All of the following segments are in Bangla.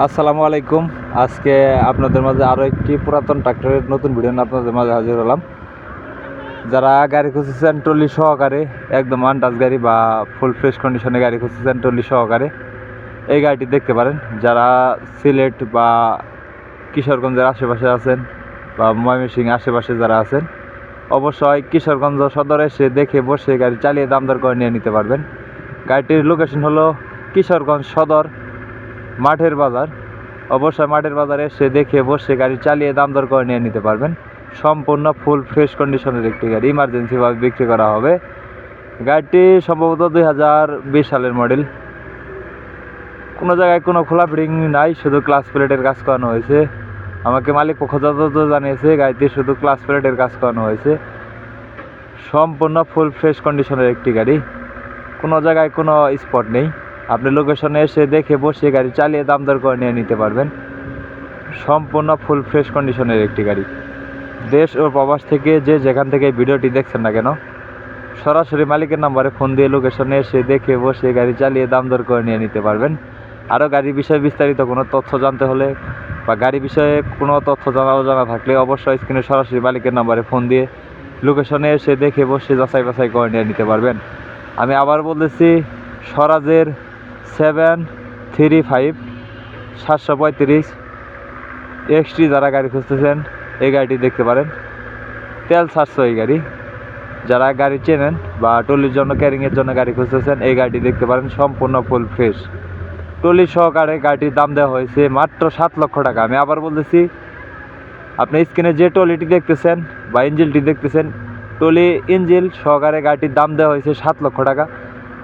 আসসালামু আলাইকুম। আজকে আপনাদের মাঝে আরও একটি পুরাতন ট্রাক্টরের নতুন ভিডিও নিয়ে আপনাদের মাঝে হাজির হলাম। যারা গাড়ি খুঁজছেন ট্রলি সহকারে, একদম আন্ডাজ গাড়ি বা ফুল ফ্রেশ কন্ডিশনে গাড়ি খুঁজছেন ট্রলি সহকারে, এই গাড়িটি দেখতে পারেন। যারা সিলেট বা কিশোরগঞ্জের আশেপাশে আছেন বা ময়মনসিংহ আশেপাশে যারা আছেন, অবশ্যই কিশোরগঞ্জ সদরে এসে দেখে বসে গাড়ি চালিয়ে দাম দর করে নিয়ে নিতে পারবেন। গাড়িটির লোকেশন হলো কিশোরগঞ্জ সদর মাঠের বাজার। অবশ্যই মাঠের বাজারে এসে দেখে বসে গাড়ি চালিয়ে দাম দর করে নিয়ে নিতে পারবেন। সম্পূর্ণ ফুল ফ্রেশ কন্ডিশনের একটি গাড়ি ইমার্জেন্সিভাবে বিক্রি করা হবে। গাড়িটি সম্ভবত দুই হাজার বিশ সালের মডেল কোনো জায়গায় কোনো খোলা ফিটিং নাই, শুধু ক্লাস প্লেটের কাজ করানো হয়েছে। আমাকে মালিক পক্ষ যথাযথ জানিয়েছে গাড়িতে শুধু ক্লাস প্লেটের কাজ করানো হয়েছে। সম্পূর্ণ ফুল ফ্রেশ কন্ডিশনের একটি গাড়ি। কোনো জায়গায় কোনো স্পট নেই। আপনি লোকেশনে এসে দেখে বসে গাড়ি চালিয়ে দাম দর করে নিয়ে নিতে পারবেন। সম্পূর্ণ ফুল ফ্রেশ কন্ডিশনের একটি গাড়ি। দেশ ও প্রবাস থেকে যে যেখান থেকে ভিডিওটি দেখছেন না কেন, সরাসরি মালিকের নাম্বারে ফোন দিয়ে লোকেশনে এসে দেখে বসে গাড়ি চালিয়ে দাম দর করে নিয়ে নিতে পারবেন। আরও গাড়ির বিষয়ে বিস্তারিত কোনো তথ্য জানতে হলে বা গাড়ি বিষয়ে কোনো তথ্য জানা অজানা থাকলে অবশ্যই স্ক্রিনে সরাসরি মালিকের নাম্বারে ফোন দিয়ে লোকেশনে এসে দেখে বসে যাচাই বাছাই করে নিয়ে নিতে পারবেন। আমি আবার বলতেছি, স্বরাজের সেভেন থ্রি ফাইভ সাতশো পঁয়ত্রিশ এক্সটি যারা গাড়ি খুঁজতেছেন, এই গাড়িটি দেখতে পারেন। তেল সাতশো এই গাড়ি। যারা গাড়ি চেনেন বা টলির জন্য, ক্যারিংয়ের জন্য গাড়ি খুঁজতেছেন, এই গাড়িটি দেখতে পারেন, সম্পূর্ণ ফুল ফ্রেশ টলি সহকারে গাড়িটির দাম দেওয়া হয়েছে মাত্র সাত লক্ষ টাকা। আমি আবার বলতেছি, আপনি স্ক্রিনে যে টলিটি দেখতেছেন বা ইঞ্জিলটি দেখতেছেন, টলি ইঞ্জিল সহকারে গাড়িটির দাম দেওয়া হয়েছে সাত লক্ষ টাকা।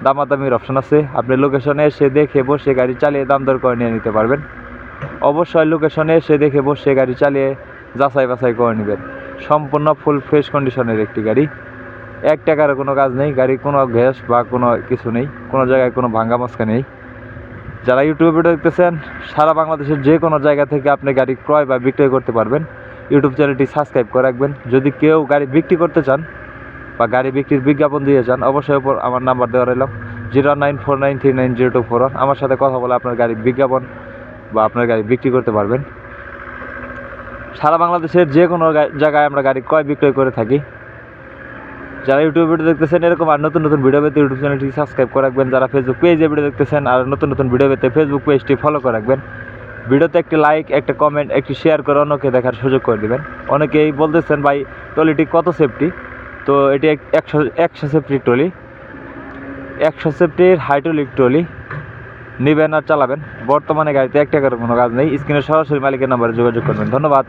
দামাদামির অপশন আছে। আপনি লোকেশনে এসে দেখে বসে গাড়ি চালিয়ে দাম দর করে নিয়ে নিতে পারবেন। অবশ্যই লোকেশনে এসে দেখে বসে গাড়ি চালিয়ে যাচাই বাছাই করে নেবেন। সম্পূর্ণ ফুল ফ্রেশ কন্ডিশনের একটি গাড়ি। এক টাকার কোনো কাজ নেই। গাড়ি কোনো গ্যাস বা কোনো কিছু নেই। কোনো জায়গায় কোনো ভাঙ্গা মস্কা নেই। যারা ইউটিউবে ভিডিও দেখতেছেন, সারা বাংলাদেশের যে কোনো জায়গা থেকে আপনি গাড়ি ক্রয় বা বিক্রয় করতে পারবেন। ইউটিউব চ্যানেলটি সাবস্ক্রাইব করে রাখবেন। যদি কেউ গাড়ি বিক্রি করতে চান বা গাড়ি বিক্রির বিজ্ঞাপন দিয়ে যান, অবশ্যই উপর আমার নাম্বার দেওয়া রইলাম zero nine four nine three nine zero two four আমার সাথে কথা বলে আপনার গাড়ির বিজ্ঞাপন বা আপনার গাড়ি বিক্রি করতে পারবেন। সারা বাংলাদেশের যে কোনো জায়গায় আমরা গাড়ি ক্রয় বিক্রয় করে থাকি। যারা ইউটিউব ভিডিও দেখতেছেন, এরকম আর নতুন নতুন ভিডিও পেতে ইউটিউব চ্যানেলটি সাবস্ক্রাইব করে রাখবেন। যারা ফেসবুক পেজে ভিডিও দেখতেছেন, আর নতুন নতুন ভিডিও পেতে ফেসবুক পেজটি ফলো করে রাখবেন। ভিডিওতে একটি লাইক একটা কমেন্ট একটি শেয়ার করে অন্যকে দেখার সুযোগ করে দিবেন। অনেকেই বলতেছেন, ভাই, টলিটি কত সেফটি তো এটি এক- একশো একশো সেফটি ট্রলি। একশো সেফটির হাইড্রোলিক ট্রলি। নেবেন আর চালাবেন। বর্তমানে গাড়িতে একটা টাকার কোনো কাজ নেই। স্ক্রিনে সরাসরি মালিকের নাম্বারে যোগাযোগ করবেন। ধন্যবাদ।